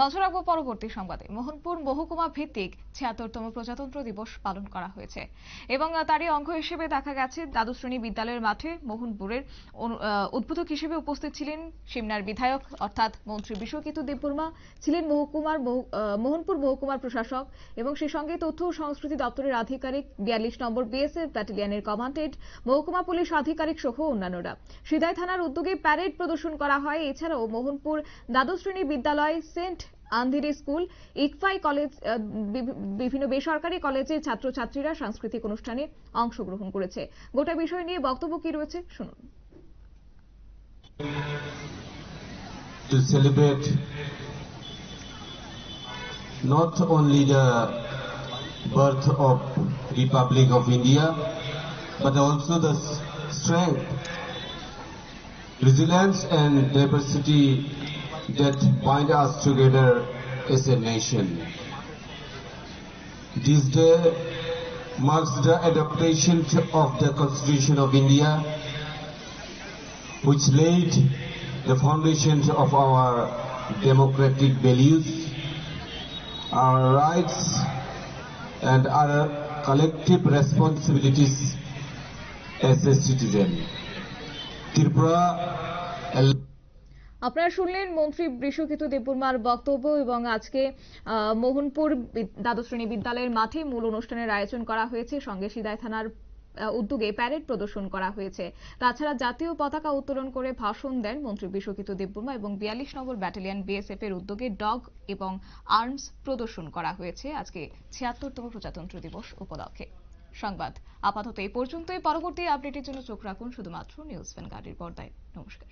নজর রাখব পরবর্তী সংবাদে। মোহনপুর মহকুমা ভিত্তিক ছিয়াত্তরতম প্রজাতন্ত্র দিবস পালন করা হয়েছে। এবং তারই অঙ্গ হিসেবে দেখা গেছে, দ্বাদশ শ্রেণি বিদ্যালয়ের মাঠে মোহনপুরের উদ্বোধক হিসেবে উপস্থিত ছিলেন সিমনার বিধায়ক, অর্থাৎ মন্ত্রী বিশ্বকিতু দেববর্মা ছিলেন মহকুমার মোহনপুর মহকুমার প্রশাসক এবং সেই সঙ্গে তথ্য ও সংস্কৃতি দপ্তরের আধিকারিক বিয়াল্লিশ নম্বর বিএসএফ ব্যাটালিয়নের কমান্ডেন্ট, মহকুমা পুলিশ আধিকারিক সহ অন্যান্যরা। সিদাই থানার উদ্যোগে প্যারেড প্রদর্শন করা হয়। এছাড়াও মোহনপুর দ্বাদশ শ্রেণি বিদ্যালয় সেন্ট আন্ধিরি স্কুল ইকফাই কলেজ বিভিন্ন বেসরকারি কলেজের ছাত্রছাত্রীরা সাংস্কৃতিক অনুষ্ঠানে অংশগ্রহণ করেছে গোটা বিষয় নিয়ে বক্তব্য কি রয়েছে শুনুন to celebrate not only the birth of Republic of India, but also the strength, resilience and diversity that bind us together as a nation. This day marks the adaptation of the Constitution of India which laid the foundations of our democratic values, our rights, and our collective responsibilities as a citizen. Tripura আপনারা শুনলেন মন্ত্রী বৃষকিত দেববর্মার বক্তব্য এবং আজকে মোহনপুর দ্বাদশ শ্রেণি বিদ্যালয়ের মাঠে মূল অনুষ্ঠানের আয়োজন করা হয়েছে। সঙ্গে সিদাই থানার উদ্যোগে প্যারেড প্রদর্শন করা হয়েছে। তাছাড়া জাতীয় পতাকা উত্তোলন করে ভাষণ দেন মন্ত্রী বিশ্বকিত দেববর্মা এবং বিয়াল্লিশ নম্বর ব্যাটালিয়ন বিএসএফ এর উদ্যোগে ডগ এবং আর্মস প্রদর্শন করা হয়েছে। আজকে ছিয়াত্তরতম প্রজাতন্ত্র দিবস উপলক্ষে। সংবাদ আপাতত এই পর্যন্তই। পরবর্তী আপডেটের জন্য চোখ রাখুন শুধুমাত্র নিউজ ভ্যানগার্ডের পর্দায়। নমস্কার।